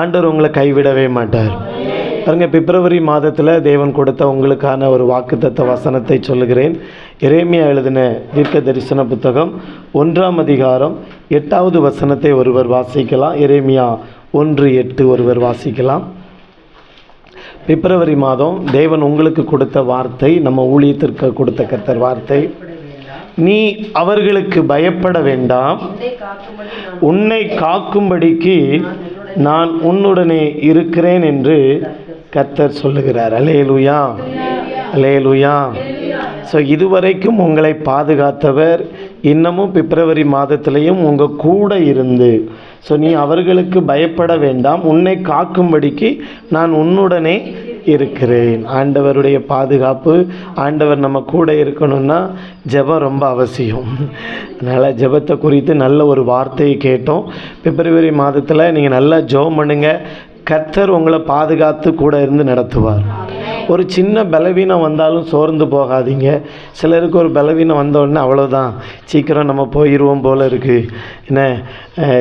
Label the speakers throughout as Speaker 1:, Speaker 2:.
Speaker 1: ஆண்டவர் உங்களை கைவிடவே மாட்டார். பாருங்க பிப்ரவரி மாதத்தில் தேவன் கொடுத்த உங்களுக்கான ஒரு வாக்குத்தத்த வசனத்தை சொல்லுகிறேன். இறைமையா எழுதின தீர்க்க தரிசன புத்தகம் ஒன்றாம் அதிகாரம் எட்டாவது வசனத்தை ஒருவர் வாசிக்கலாம். எரேமியா ஒன்று எட்டு ஒருவர் வாசிக்கலாம். பிப்ரவரி மாதம் தேவன் உங்களுக்கு கொடுத்த வார்த்தை நம்ம ஊழியத்திற்கு கொடுத்த கத்தர் வார்த்தை. நீ அவர்களுக்கு பயப்பட வேண்டாம். உன்னை காக்கும்படிக்கு நான் உன்னுடனே இருக்கிறேன் என்று கத்தர் சொல்லுகிறார். அலேலுயா அலேலுயா ஸோ இதுவரைக்கும் உங்களை பாதுகாத்தவர் இன்னமும் பிப்ரவரி மாதத்திலையும் உங்கள் கூட இருந்து. ஸோ நீ அவர்களுக்கு பயப்பட வேண்டாம். உன்னை காக்கும்படிக்கு நான் உன்னுடனே இருக்கிறேன். ஆண்டவருடைய பாதுகாப்பு ஆண்டவர் நம்ம கூட இருக்கணும்னா ஜெபம் ரொம்ப அவசியம். அதனால் ஜெபத்தை குறித்து நல்ல ஒரு வார்த்தையை கேட்டோம். பிப்ரவரி மாதத்தில் நீங்கள் நல்லா ஜெபம் பண்ணுங்க. கர்த்தர் உங்களை பாதுகாத்து கூட இருந்து நடத்துவார். ஒரு சின்ன பலவீனம் வந்தாலும் சோர்ந்து போகாதீங்க. சிலருக்கு ஒரு பலவீனம் வந்தோடனே அவ்வளோதான் சீக்கிரம் நம்ம போயிடுவோம் போல இருக்குது என்ன?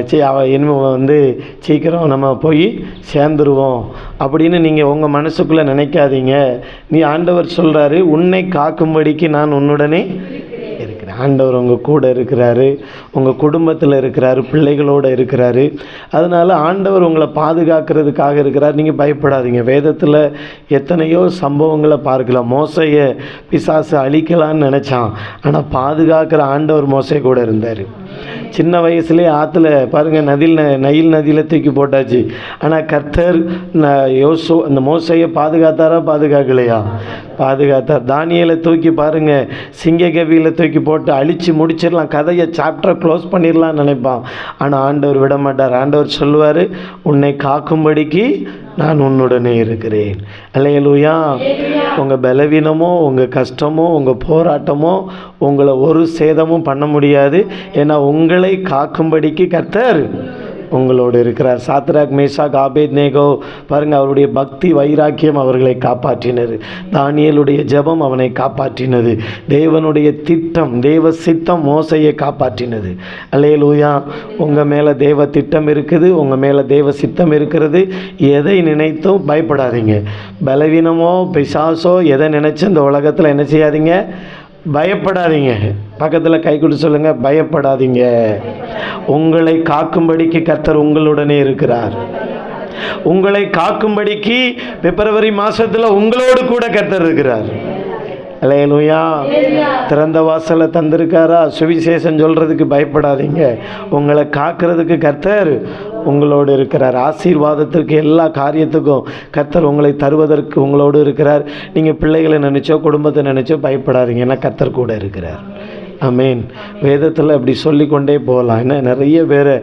Speaker 1: சரி அவ இனிமே வந்து சீக்கிரம் நம்ம போய் சேர்ந்துருவோம். அப்படின்னு நீங்கள் உங்கள் மனசுக்குள்ளே நினைக்காதீங்க. நீ ஆண்டவர் சொல்கிறாரு உன்னை காக்கும்படிக்கு நான் உன்னுடனே இருக்கிறேன். ஆண்டவர் உங்கள் கூட இருக்கிறாரு உங்கள் குடும்பத்தில் இருக்கிறாரு பிள்ளைகளோடு இருக்கிறாரு. அதனால் ஆண்டவர் உங்களை பாதுகாக்கிறதுக்காக இருக்கிறார். நீங்கள் பயப்படாதீங்க. வேதத்தில் எத்தனையோ சம்பவங்களை பார்க்கலாம். மோசையை பிசாசு அழிக்கலான்னு நினச்சான். ஆனால் பாதுகாக்கிற ஆண்டவர் மோசை கூட இருந்தார். சின்ன வயசுலேயே ஆற்றுல பாருங்கள் நதியில் நயில் நதியில் தூக்கி போட்டாச்சு. ஆனால் கர்த்தர் யோசோ அந்த மோசையை பாதுகாத்தாரா பாதுகாக்கலையா? பாதுகாத்தார். தானியலை தூக்கி பாருங்க சிங்க கவியில் தூக்கி போட்டு அழித்து முடிச்சிடலாம். கதையை சாப்டரை க்ளோஸ் பண்ணிடலாம்னு நினைப்பான். ஆனால் ஆண்டவர் விட மாட்டார் ஆண்டவர் சொல்லுவார் உன்னை காக்கும்படிக்கு நான் உன்னுடனே இருக்கிறேன். அல்லையலூயா உங்கள் பலவீனமோ உங்கள் கஷ்டமோ உங்கள் போராட்டமோ உங்களை ஒரு சேதமும் பண்ண முடியாது. ஏன்னா உங்களை காக்கும்படிக்கு கர்த்தர் உங்களோடு இருக்கிறார். சாத்ராக் மேஷாக் ஆபேத் நேகோ பாருங்கள் அவருடைய பக்தி வைராக்கியம் அவர்களை காப்பாற்றினது. தானியலுடைய ஜெபம் அவனை காப்பாற்றினது. தேவனுடைய திட்டம் தேவ சித்தம் மோசையை காப்பாற்றினது. அல்லேலூயா உங்கள் மேலே தேவ திட்டம் இருக்குது உங்கள் மேலே தேவ சித்தம் இருக்கிறது. எதை நினைத்தும் பயப்படாதீங்க. பலவீனமோ பிசாசோ எதை நினைச்சு இந்த உலகத்தில் என்ன செய்யாதீங்க? பயப்படாதீங்க. பக்கத்தில் கை கொடுத்து சொல்லுங்க பயப்படாதீங்க. உங்களை காக்கும்படிக்கு கத்தர் உங்களுடனே இருக்கிறார். உங்களை காக்கும்படிக்கு பிப்ரவரி மாசத்துல உங்களோடு கூட கர்த்தர் இருக்கிறார். அல்லேலூயா திறந்த வாசலை தந்திருக்காரா? சுவிசேஷம் சொல்றதுக்கு பயப்படாதீங்க. உங்களை காக்கிறதுக்கு கர்த்தர் உங்களோடு இருக்கிறார். ஆசீர்வாதத்திற்கு எல்லா காரியத்துக்கும் கத்தர் உங்களை தருவதற்கு உங்களோடு இருக்கிறார். நீங்கள் பிள்ளைகளை நினச்சோ குடும்பத்தை நினச்சோ பயப்படாதீங்க. ஏன்னா கத்தர் கூட இருக்கிறார். அமேன் வேதத்தில் அப்படி சொல்லிக்கொண்டே போகலாம். ஏன்னா நிறைய பேரை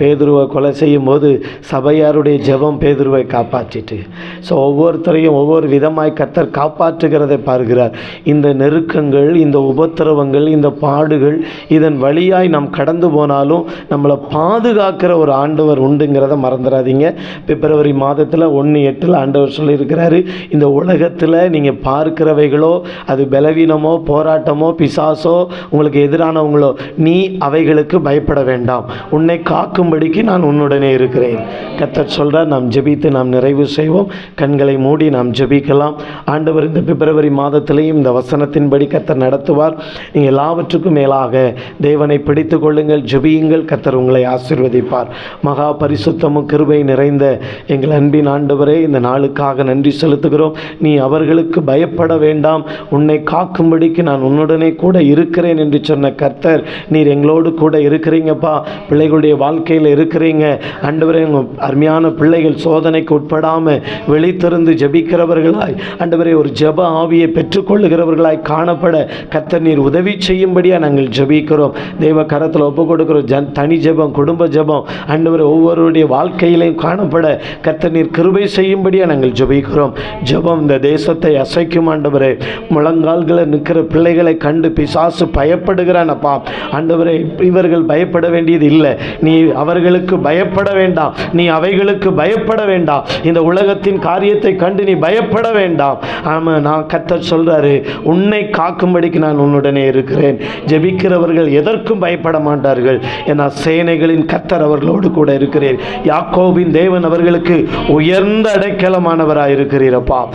Speaker 1: பேதுருவை கொலை செய்யும் போது சபையாருடைய ஜெபம் பேதுருவை காப்பாற்றிட்டு. ஸோ ஒவ்வொருத்தரையும் ஒவ்வொரு விதமாய் கத்தர் காப்பாற்றுகிறதை பார்க்கிறார். இந்த நெருக்கங்கள் இந்த உபத்திரவங்கள் இந்த பாடுகள் இதன் வழியாய் நாம் கடந்து போனாலும் நம்மளை பாதுகாக்கிற ஒரு ஆண்டவர் உண்டுங்கிறத மறந்துடாதீங்க. பிப்ரவரி மாதத்தில் ஒன்று எட்டில் ஆண்டவர் சொல்லியிருக்கிறாரு இந்த உலகத்தில் நீங்கள் பார்க்கிறவைகளோ அது பலவீனமோ போராட்டமோ பிசாசோ உங்களுக்கு எதிரானவங்களோ நீ அவைகளுக்கு பயப்பட வேண்டாம். உன்னை காக்கும்படிக்கு நான் உன்னுடனே இருக்கிறேன். கத்தர் சொல்கிறார் நாம் ஜெபித்து நாம் நிறைவு செய்வோம். கண்களை மூடி நாம் ஜெபிக்கலாம். ஆண்டவர் இந்த பிப்ரவரி மாதத்திலையும் இந்த வசனத்தின்படி கத்தர் நடத்துவார். நீங்கள் எல்லாவற்றுக்கும் மேலாக தேவனை பிடித்து கொள்ளுங்கள் ஜெபியுங்கள். கத்தர் உங்களை ஆசீர்வதிப்பார். மகா பரிசுத்தமும் கிருபை நிறைந்த எங்கள் அன்பின் ஆண்டவரே இந்த நாளுக்காக நன்றி செலுத்துகிறோம். நீ அவர்களுக்கு பயப்பட வேண்டாம். உன்னை காக்கும்படிக்கு நான் உன்னுடனே கூட இருக்கிறேன். இருக்கிறேன் என்று சொன்ன கர்த்தர் நீர் எங்களோடு கூட இருக்கிறீங்கப்பா. பிள்ளைகளுடைய வாழ்க்கையில் இருக்கிறீங்க. அண்டவரே அருமையான பிள்ளைகள் சோதனைக்கு உட்படாமல் வெளித்திருந்து ஜபிக்கிறவர்களாய் அண்டவரே ஒரு ஜப ஆவியை பெற்றுக்கொள்ளுகிறவர்களாய் காணப்பட கர்த்தர் நீர் உதவி செய்யும்படியாக நாங்கள் ஜபிக்கிறோம். தெய்வ கரத்தில் ஒப்பு கொடுக்குறோம். ஜன் தனி ஜபம் குடும்ப ஜபம் ஆண்டவரே ஒவ்வொருடைய வாழ்க்கையிலையும் காணப்பட கர்த்தர் நீர் கிருபை செய்யும்படியாக நாங்கள் ஜபிக்கிறோம். ஜபம் இந்த தேசத்தை அசைக்கும் ஆண்டவரே. முழங்கால்களை நிற்கிற பிள்ளைகளை கண்டு பிசாசு பயப்படுகிறான். அப்பா ஆண்டவரே இவர்கள் பயப்பட வேண்டியது இல்லை. நீ அவர்களுக்கு பயப்பட வேண்டாம். நீ அவைகளுக்கு பயப்பட வேண்டாம். இந்த உலகத்தின் காரியத்தை கண்டு நீ பயப்பட வேண்டாம். ஆமாம் நான் கத்தர் சொல்கிறாரு உன்னை காக்கும்படிக்கு நான் உன்னுடனே இருக்கிறேன். ஜெபிக்கிறவர்கள் எதற்கும் பயப்பட மாட்டார்கள். ஏன்னா சேனைகளின் கத்தர் அவர்களோடு கூட இருக்கிறேன். யாக்கோபின் தேவன் அவர்களுக்கு உயர்ந்த அடைக்கலமானவராக இருக்கிறீரப்பா